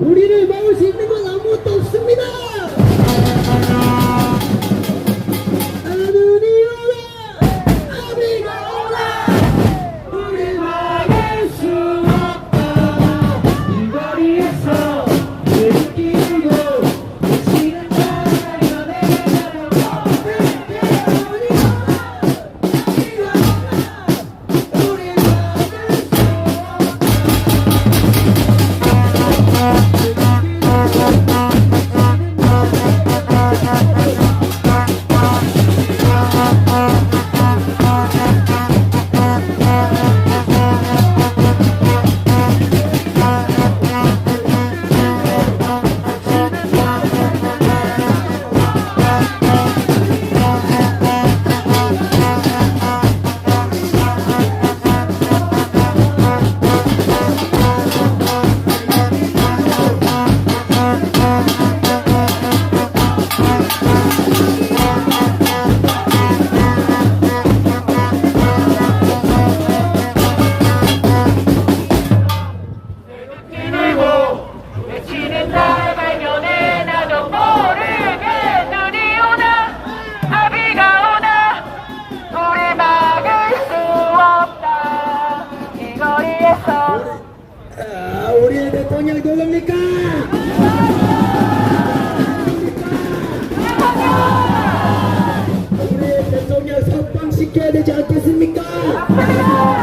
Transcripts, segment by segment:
우리를 Ponyang tolong nikah. Ponyang tolong nikah. Ponyang tolong nikah. Ponyang tolong nikah. Ponyang tolong nikah. Ponyang.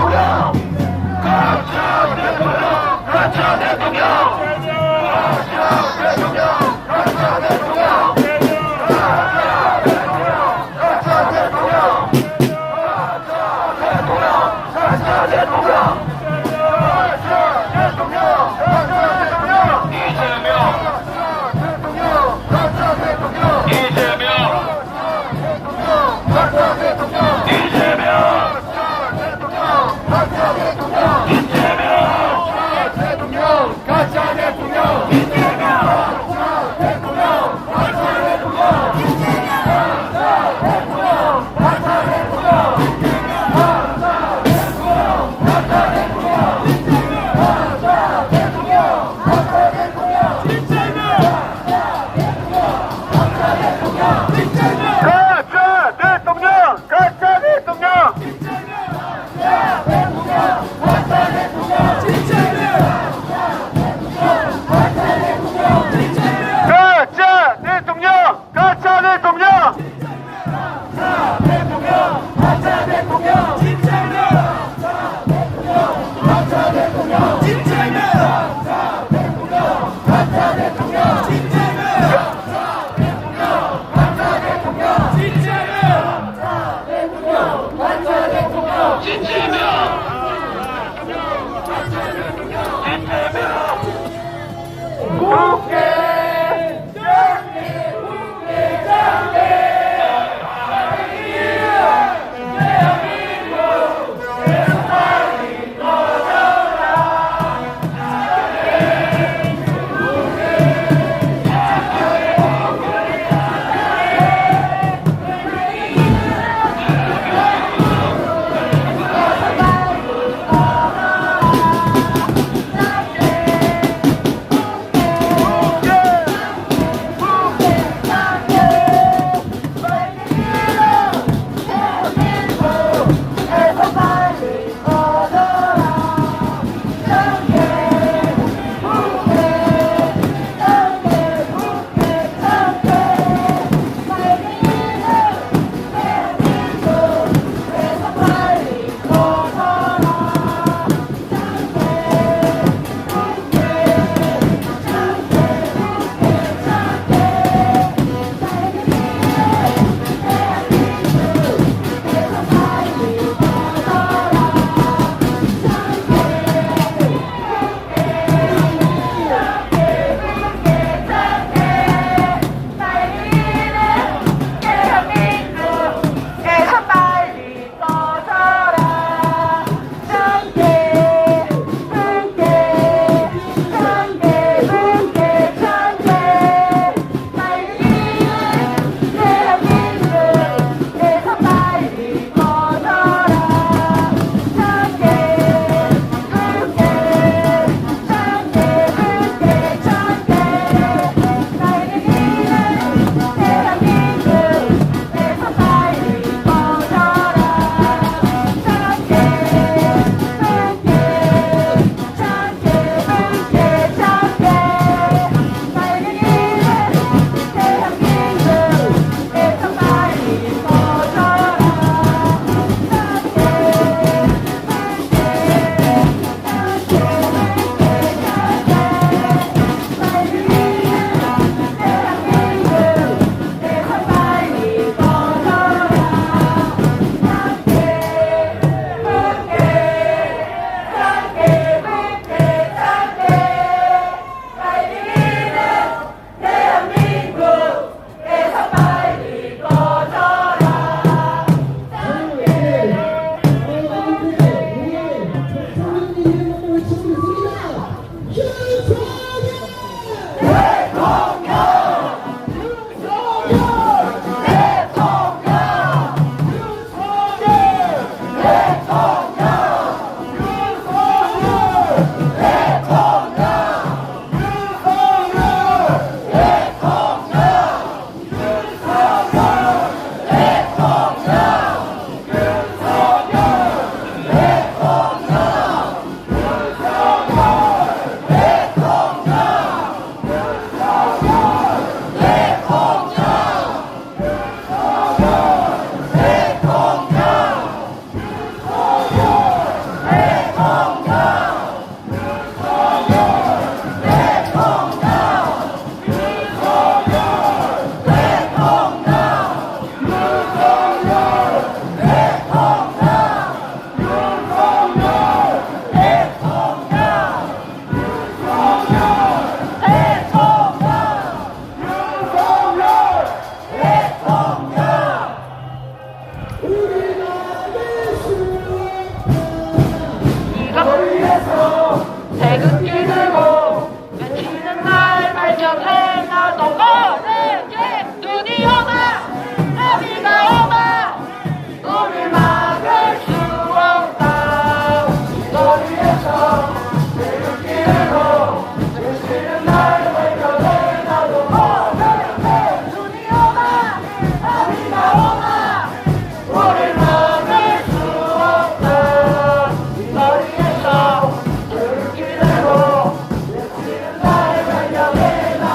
대통령! 가짜 대통령! 가짜 대통령! 가짜 대통령!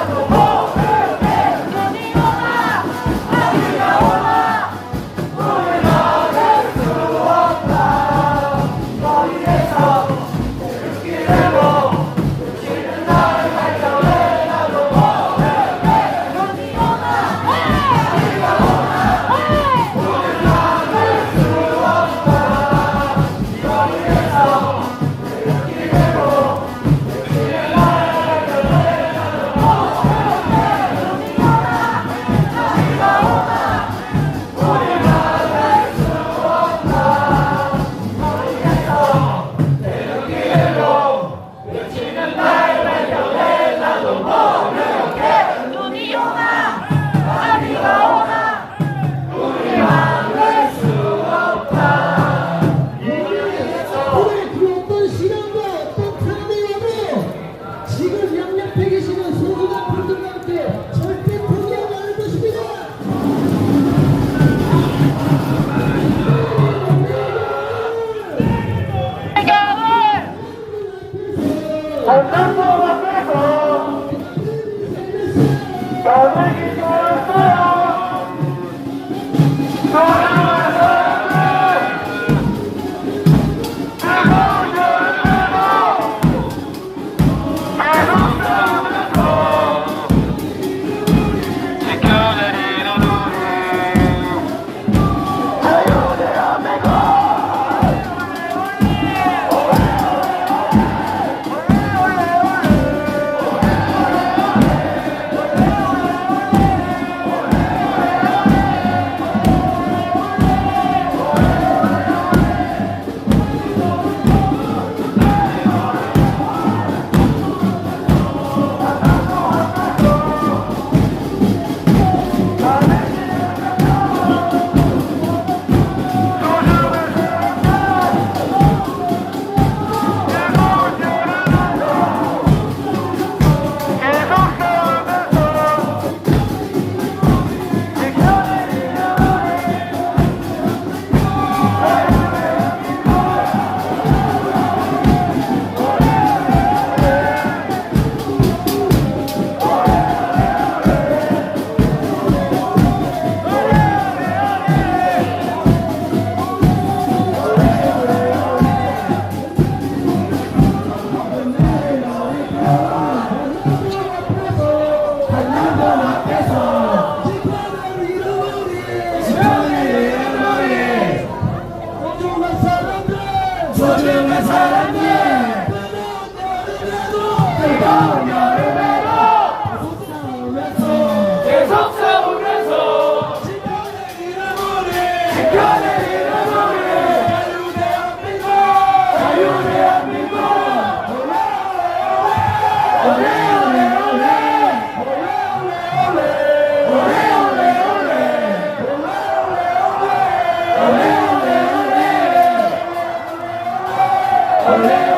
Oh, Olé!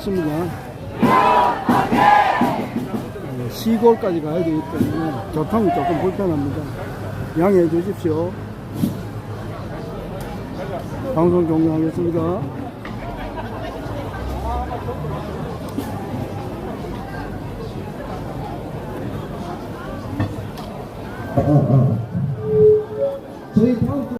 종료하겠습니다. 어, 시골까지 가야 되기 때문에 교통이 조금 불편합니다. 양해해 주십시오. 방송 종료하겠습니다. 아, 아.